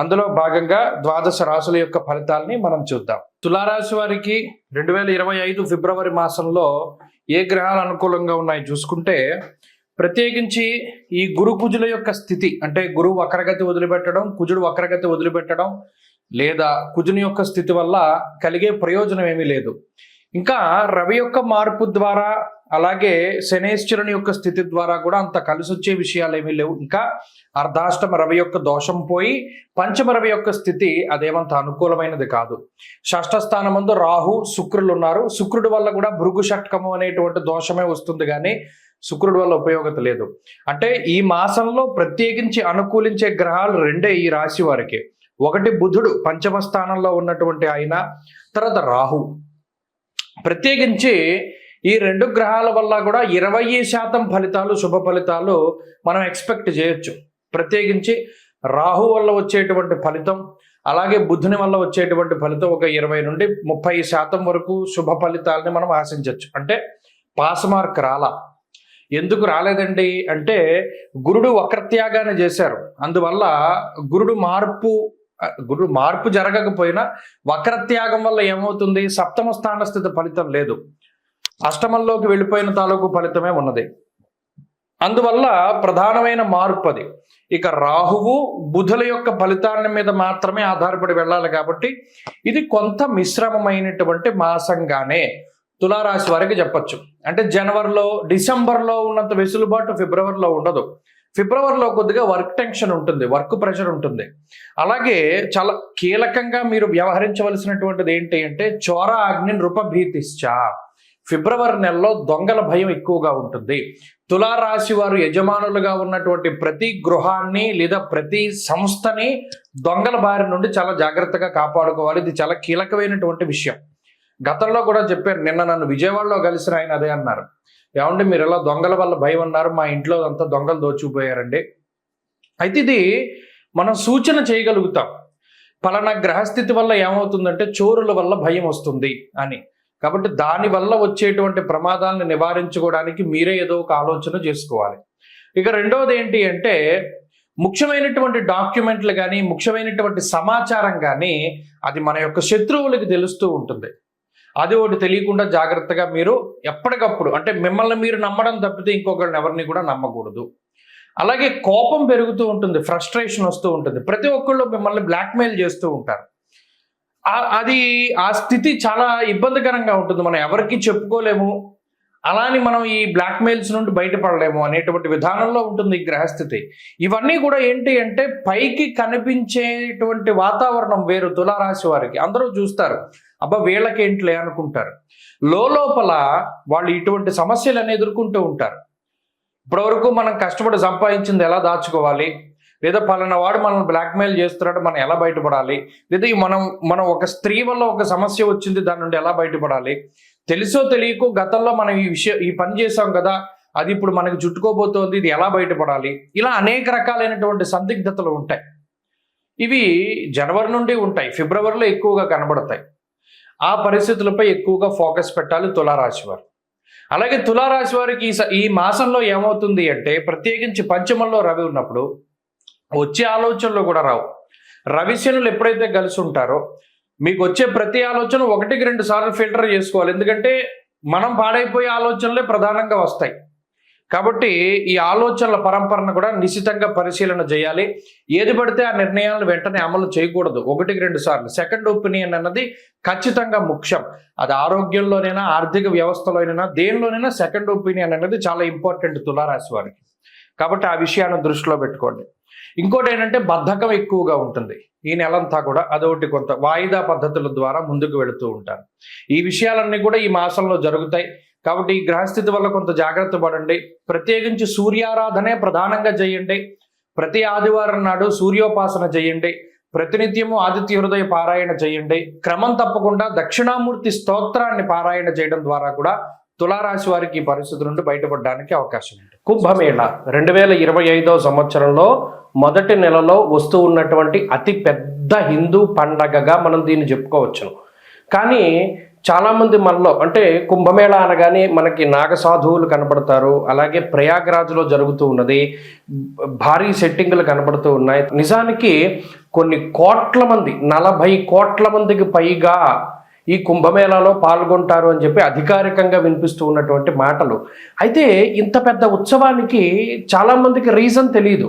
అందులో భాగంగా ద్వాదశ రాశుల యొక్క ఫలితాలని మనం చూద్దాం. తులారాశి వారికి రెండు వేల ఇరవై ఐదు ఫిబ్రవరి మాసంలో ఏ గ్రహాలు అనుకూలంగా ఉన్నాయి చూసుకుంటే ప్రత్యేకించి ఈ గురు కుజుల యొక్క స్థితి అంటే గురువు వక్రగతి వదిలిపెట్టడం కుజుడు వక్రగతి వదిలిపెట్టడం లేదా కుజుని యొక్క స్థితి వల్ల కలిగే ప్రయోజనం ఏమీ లేదు. ఇంకా రవి యొక్క మార్పు ద్వారా అలాగే శనేశ్వరుని యొక్క స్థితి ద్వారా కూడా అంత కలిసి వచ్చే విషయాలు ఏమీ లేవు. ఇంకా అర్ధాష్టమ రవి యొక్క దోషం పోయి పంచమ రవి యొక్క స్థితి అదేమంత అనుకూలమైనది కాదు. షష్ఠ ముందు రాహు శుక్రులు ఉన్నారు. శుక్రుడి వల్ల కూడా భృగు షట్కము అనేటువంటి దోషమే వస్తుంది కానీ శుక్రుడి వల్ల ఉపయోగత లేదు. అంటే ఈ మాసంలో ప్రత్యేకించి అనుకూలించే గ్రహాలు రెండే ఈ రాశి వారికి. ఒకటి బుధుడు పంచమ స్థానంలో ఉన్నటువంటి ఆయన తర్వాత రాహు. ప్రత్యేకించి ఈ రెండు గ్రహాల వల్ల కూడా ఇరవై శాతం ఫలితాలు శుభ ఫలితాలు మనం ఎక్స్పెక్ట్ చేయొచ్చు. ప్రత్యేకించి రాహు వల్ల వచ్చేటువంటి ఫలితం అలాగే బుధుని వల్ల వచ్చేటువంటి ఫలితం ఒక ఇరవై నుండి ముప్పై శాతం వరకు శుభ ఫలితాలని మనం ఆశించవచ్చు అంటే పాస్ మార్క్ రాలా. ఎందుకు రాలేదండి? అంటే గురుడు వక్రత్యాగాన్ని చేశారు. అందువల్ల గురుడు మార్పు గురుడు మార్పు జరగకపోయినా వక్రత్యాగం వల్ల ఏమవుతుంది? సప్తమ స్థాన స్థితి ఫలితం లేదు. అష్టమంలోకి వెళ్ళిపోయిన తాలూకు ఫలితమే ఉన్నది. అందువల్ల ప్రధానమైన మార్పు అది. ఇక రాహువు బుధుల యొక్క ఫలితాన్ని మీద మాత్రమే ఆధారపడి వెళ్ళాలి కాబట్టి ఇది కొంత మిశ్రమమైనటువంటి మాసంగానే తులారాశి వారికి చెప్పచ్చు. అంటే జనవరిలో డిసెంబర్లో ఉన్నంత వెసులుబాటు ఫిబ్రవరిలో ఉండదు. ఫిబ్రవరిలో కొద్దిగా వర్క్ టెన్షన్ ఉంటుంది వర్క్ ప్రెషర్ ఉంటుంది. అలాగే చాలా కీలకంగా మీరు వ్యవహరించవలసినటువంటిది ఏంటి అంటే చోర అగ్ని నృపభీతిశ్చ ఫిబ్రవరి నెలలో దొంగల భయం ఎక్కువగా ఉంటుంది. తులారాశి వారు యజమానులుగా ఉన్నటువంటి ప్రతి గృహాన్ని లేదా ప్రతి సంస్థని దొంగల బారి నుండి చాలా జాగ్రత్తగా కాపాడుకోవాలి. ఇది చాలా కీలకమైనటువంటి విషయం. గతంలో కూడా చెప్పారు నిన్న నన్ను విజయవాడలో కలిసిన ఆయన అదే అన్నారు. ఏమంటే మీరు ఎలా దొంగల వల్ల భయం అన్నారు? మా ఇంట్లో అంతా దొంగలు దోచుకుపోయారండి. అయితే ఇది మనం సూచన చేయగలుగుతాం. పలానా గ్రహస్థితి వల్ల ఏమవుతుందంటే చోరుల వల్ల భయం వస్తుంది అని. కాబట్టి దానివల్ల వచ్చేటువంటి ప్రమాదాలను నివారించుకోవడానికి మీరే ఏదో ఒక ఆలోచన చేసుకోవాలి. ఇక రెండవది ఏంటి అంటే ముఖ్యమైనటువంటి డాక్యుమెంట్లు కానీ ముఖ్యమైనటువంటి సమాచారం కానీ అది మన యొక్క శత్రువులకి తెలుస్తూ ఉంటుంది. అది ఒకటి తెలియకుండా జాగ్రత్తగా మీరు ఎప్పటికప్పుడు అంటే మిమ్మల్ని మీరు నమ్మడం తప్పితే ఇంకొకరిని ఎవరిని కూడా నమ్మకూడదు. అలాగే కోపం పెరుగుతూ ఉంటుంది ఫ్రస్ట్రేషన్ వస్తూ ఉంటుంది. ప్రతి ఒక్కళ్ళు మిమ్మల్ని బ్లాక్మెయిల్ చేస్తూ ఉంటారు. అది ఆ స్థితి చాలా ఇబ్బందికరంగా ఉంటుంది. మనం ఎవరికి చెప్పుకోలేము. అలాని మనం ఈ బ్లాక్ మెయిల్స్ నుండి బయటపడలేము అనేటువంటి విధానంలో ఉంటుంది ఈ గ్రహస్థితి. ఇవన్నీ కూడా ఏంటి అంటే పైకి కనిపించేటువంటి వాతావరణం వేరు తులారాశి వారికి. అందరూ చూస్తారు. అబ్బా వీళ్ళకేంట్లే అనుకుంటారు. లోపల వాళ్ళు ఇటువంటి సమస్యలను ఎదుర్కొంటూ ఉంటారు. ఇప్పటివరకు మనం కష్టపడి సంపాదించింది ఎలా దాచుకోవాలి? లేదా పలానా వాడు మనం బ్లాక్మెయిల్ చేస్తున్నాడు మనం ఎలా బయటపడాలి? లేదా మనం మనం ఒక స్త్రీ వల్ల ఒక సమస్య వచ్చింది దాని నుండి ఎలా బయటపడాలి? తెలుసో తెలియకో గతంలో మనం ఈ విషయం ఈ పని చేసాం కదా అది ఇప్పుడు మనకు చుట్టుకోబోతోంది ఇది ఎలా బయటపడాలి? ఇలా అనేక రకాలైనటువంటి సందిగ్ధతలు ఉంటాయి. ఇవి జనవరి నుండి ఉంటాయి ఫిబ్రవరిలో ఎక్కువగా కనబడతాయి. ఆ పరిస్థితులపై ఎక్కువగా ఫోకస్ పెట్టాలి తులారాశి వారు. అలాగే తులారాశి వారికి ఈ స- ఈ మాసంలో ఏమవుతుంది అంటే ప్రత్యేకించి పంచమంలో రవి ఉన్నప్పుడు వచ్చే ఆలోచనలు కూడా రావు. రవిశనులు ఎప్పుడైతే కలిసి ఉంటారో మీకు వచ్చే ప్రతి ఆలోచన ఒకటికి రెండు సార్లు ఫిల్టర్ చేసుకోవాలి. ఎందుకంటే మనం పాడైపోయే ఆలోచనలే ప్రధానంగా వస్తాయి. కాబట్టి ఈ ఆలోచనల పరంపరను కూడా నిశ్చితంగా పరిశీలన చేయాలి. ఏది పడితే ఆ నిర్ణయాలను వెంటనే అమలు చేయకూడదు. ఒకటికి రెండు సార్లు. సెకండ్ ఒపీనియన్ అన్నది ఖచ్చితంగా ముఖ్యం. అది ఆరోగ్యంలోనైనా ఆర్థిక వ్యవస్థలోనైనా దేనిలోనైనా సెకండ్ ఒపీనియన్ అనేది చాలా ఇంపార్టెంట్ తులారాశి వారికి. కాబట్టి ఆ విషయాన్ని దృష్టిలో పెట్టుకోండి. ఇంకోటి ఏంటంటే బద్ధకం ఎక్కువగా ఉంటుంది. ఈ నెలంతా కూడా అదొకటి కొంత వాయిదా పద్ధతుల ద్వారా ముందుకు వెళుతూ ఉంటారు. ఈ విషయాలన్నీ కూడా ఈ మాసంలో జరుగుతాయి. కాబట్టి ఈ గ్రహస్థితి వల్ల కొంత జాగ్రత్త పడండి. ప్రత్యేకించి సూర్యారాధనే ప్రధానంగా చేయండి. ప్రతి ఆదివారం నాడు సూర్యోపాసన చేయండి. ప్రతినిత్యము ఆదిత్య హృదయ పారాయణ చేయండి. క్రమం తప్పకుండా దక్షిణామూర్తి స్తోత్రాన్ని పారాయణ చేయడం ద్వారా కూడా తులారాశి వారికి పరిస్థితి నుండి బయటపడడానికి అవకాశం ఉంది కుంభమేళ. రెండు వేల ఇరవై ఐదో సంవత్సరంలో మొదటి నెలలో వస్తూ ఉన్నటువంటి అతి పెద్ద హిందూ పండగగా మనం దీన్ని చెప్పుకోవచ్చును. కానీ చాలామంది మనలో అంటే కుంభమేళ అనగానే మనకి నాగ సాధువులు కనబడతారు అలాగే ప్రయాగ్రాజ్లో జరుగుతూ ఉన్నది భారీ సెట్టింగులు కనబడుతూ ఉన్నాయి. నిజానికి కొన్ని కోట్ల మంది నలభై కోట్ల మందికి పైగా ఈ కుంభమేళాలో పాల్గొంటారు అని చెప్పి అధికారికంగా వినిపిస్తూ ఉన్నటువంటి మాటలు. అయితే ఇంత పెద్ద ఉత్సవానికి చాలామందికి రీజన్ తెలియదు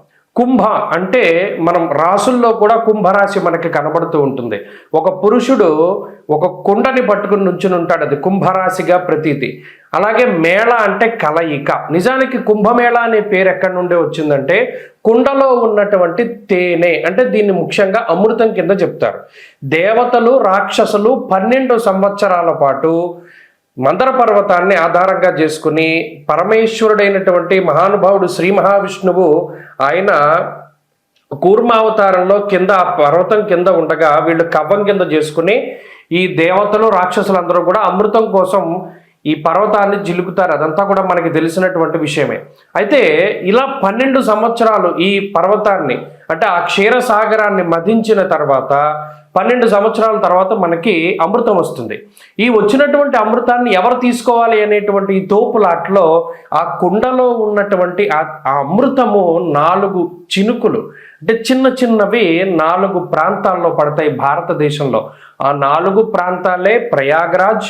కుంభ అంటే మనం రాసుల్లో కూడా కుంభరాశి మనకి కనబడుతూ ఉంటుంది. ఒక పురుషుడు ఒక కుండని పట్టుకుని నుంచుని ఉంటాడు. అది కుంభరాశిగా ప్రతీతి. అలాగే మేళ అంటే కలయిక. నిజానికి కుంభమేళ అనే పేరు ఎక్కడి నుండి వచ్చిందంటే కుండలో ఉన్నటువంటి తేనె అంటే దీన్ని ముఖ్యంగా అమృతం కింద చెప్తారు. దేవతలు రాక్షసులు పన్నెండు సంవత్సరాల పాటు మందర పర్వతాన్ని ఆధారంగా చేసుకుని పరమేశ్వరుడైనటువంటి మహానుభావుడు శ్రీ మహావిష్ణువు ఆయన కూర్మావతారంలో కింద ఆ పర్వతం కింద ఉండగా వీళ్ళు కవ్వం కింద చేసుకుని ఈ దేవతలు రాక్షసులందరూ కూడా అమృతం కోసం ఈ పర్వతాన్ని జిలుకుతారు. అదంతా కూడా మనకి తెలిసినటువంటి విషయమే. అయితే ఇలా పన్నెండు సంవత్సరాలు ఈ పర్వతాన్ని అంటే ఆ క్షీరసాగరాన్ని మధించిన తర్వాత పన్నెండు సంవత్సరాల తర్వాత మనకి అమృతం వస్తుంది. ఈ వచ్చినటువంటి అమృతాన్ని ఎవరు తీసుకోవాలి అనేటువంటి ఈ తోపులాట్లో ఆ కుండలో ఉన్నటువంటి ఆ అమృతము నాలుగు చినుకులు అంటే చిన్న చిన్నవి నాలుగు ప్రాంతాల్లో పడతాయి భారతదేశంలో. ఆ నాలుగు ప్రాంతాలే ప్రయాగ్రాజ్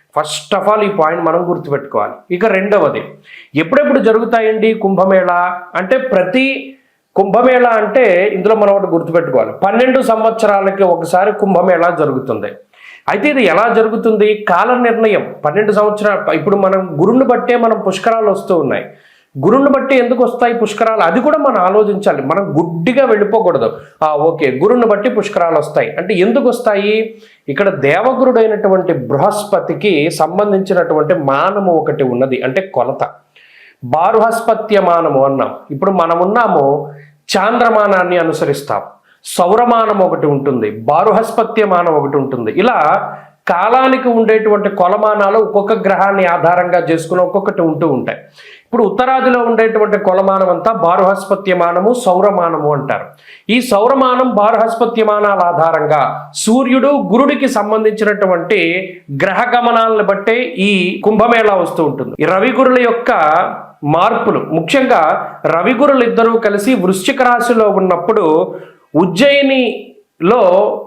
ఫస్ట్ ఆఫ్ ఆల్ ఈ పాయింట్ మనం గుర్తుపెట్టుకోవాలి. ఇక రెండవది ఎప్పుడెప్పుడు జరుగుతాయండి కుంభమేళ? అంటే ప్రతి కుంభమేళ అంటే ఇందులో మనం ఒకటి గుర్తుపెట్టుకోవాలి. పన్నెండు సంవత్సరాలకి ఒకసారి కుంభమేళ జరుగుతుంది. అయితే ఇది ఎలా జరుగుతుంది? కాల నిర్ణయం. పన్నెండు సంవత్సరాలు. ఇప్పుడు మనం గురుని బట్టే మనం పుష్కరాలు వస్తూ ఉన్నాయి. గురుని బట్టి ఎందుకు వస్తాయి పుష్కరాలు? అది కూడా మనం ఆలోచించాలి. మనం గుడ్డిగా వెళ్ళిపోకూడదు. ఓకే గురుని బట్టి పుష్కరాలు వస్తాయి. అంటే ఎందుకు వస్తాయి? ఇక్కడ దేవగురుడైనటువంటి బృహస్పతికి సంబంధించినటువంటి మానము ఒకటి ఉన్నది అంటే కొలత. బారుహస్పత్యమానము అన్నాం. ఇప్పుడు మనం ఉన్నాము చాంద్రమానాన్ని అనుసరిస్తాం. సౌరమానం ఒకటి ఉంటుంది బారుహస్పత్యమానం ఒకటి ఉంటుంది. ఇలా కాలానికి ఉండేటువంటి కొలమానాలు ఒక్కొక్క గ్రహాన్ని ఆధారంగా చేసుకుని ఒక్కొక్కటి ఉంటూ ఉంటాయి. ఇప్పుడు ఉత్తరాదిలో ఉండేటువంటి కొలమానం అంతా బారుహస్పత్యమానము సౌరమానము అంటారు. ఈ సౌరమానం బారుహస్పత్యమానాల ఆధారంగా సూర్యుడు గురుడికి సంబంధించినటువంటి గ్రహ గమనాలను బట్టే ఈ కుంభమేళా వస్తూ ఉంటుంది. ఈ రవి గురుల యొక్క మార్పులు ముఖ్యంగా రవి గురులు ఇద్దరూ కలిసి వృశ్చిక రాశిలో ఉన్నప్పుడు ఉజ్జయినిలో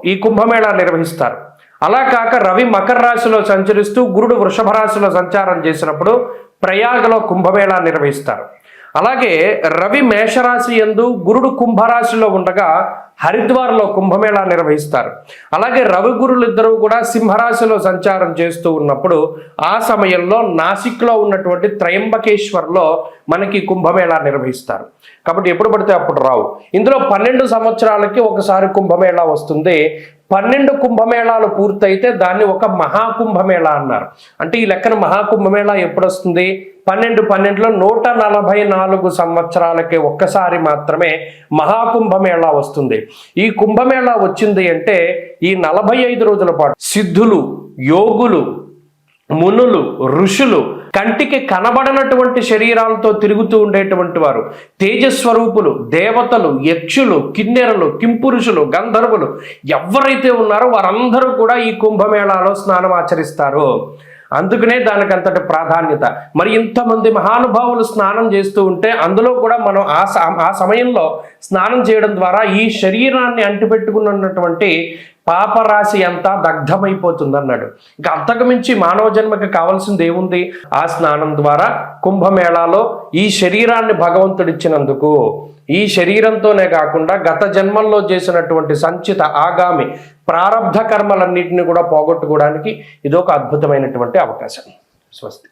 ఈ కుంభమేళా నిర్వహిస్తారు. అలా కాక రవి మకర రాశిలో సంచరిస్తూ గురుడు వృషభ రాశిలో సంచారం చేసినప్పుడు ప్రయాగలో కుంభమేళా నిర్వహిస్తారు. అలాగే రవి మేషరాశి ఎందు గురుడు కుంభరాశిలో ఉండగా హరిద్వార్లో కుంభమేళా నిర్వహిస్తారు. అలాగే రవి గురులు ఇద్దరు కూడా సింహరాశిలో సంచారం చేస్తూ ఉన్నప్పుడు ఆ సమయంలో నాసిక్లో ఉన్నటువంటి త్రయంబకేశ్వర్లో మనకి కుంభమేళా నిర్వహిస్తారు. కాబట్టి ఎప్పుడు పడితే అప్పుడు రావు. ఇందులో పన్నెండు సంవత్సరాలకి ఒకసారి కుంభమేళా వస్తుంది. పన్నెండు కుంభమేళాలు పూర్తయితే దాన్ని ఒక మహాకుంభమేళా అన్నారు. అంటే ఈ లెక్కన మహాకుంభమేళా ఎప్పుడు వస్తుంది పన్నెండు పన్నెండులో నూట నలభై నాలుగు సంవత్సరాలకి ఒక్కసారి మాత్రమే మహాకుంభమేళా వస్తుంది. ఈ కుంభమేళా వచ్చింది అంటే ఈ నలభై ఐదు రోజుల పాటు సిద్ధులు యోగులు మునులు ఋషులు కంటికి కనబడనటువంటి శరీరాలతో తిరుగుతూ ఉండేటువంటి వారు. తేజస్వరూపులు దేవతలు యక్షులు కిన్నెరలు కింపురుషులు గంధర్వులు ఎవరైతే ఉన్నారో వారందరూ కూడా ఈ కుంభమేళాలో స్నానం ఆచరిస్తారు. అందుకనే దానికి అంతటి ప్రాధాన్యత. మరి ఇంతమంది మహానుభావులు స్నానం చేస్తూ ఉంటే అందులో కూడా మనం ఆ ఆ సమయంలో స్నానం చేయడం ద్వారా ఈ శరీరాన్ని అంటిపెట్టుకున్నటువంటి పాపరాశి అంతా దగ్ధమైపోతుంది అన్నాడు ఇంకా అంతకుమించి మానవ జన్మకి కావాల్సింది ఏముంది? ఆ స్నానం ద్వారా కుంభమేళాలో ఈ శరీరాన్ని భగవంతుడిచ్చినందుకు ఈ శరీరంతోనే కాకుండా గత జన్మల్లో చేసినటువంటి సంచిత ఆగామి ప్రారంధ కర్మలన్నింటినీ కూడా పోగొట్టుకోవడానికి ఇదొక అద్భుతమైనటువంటి అవకాశం. స్వస్తి.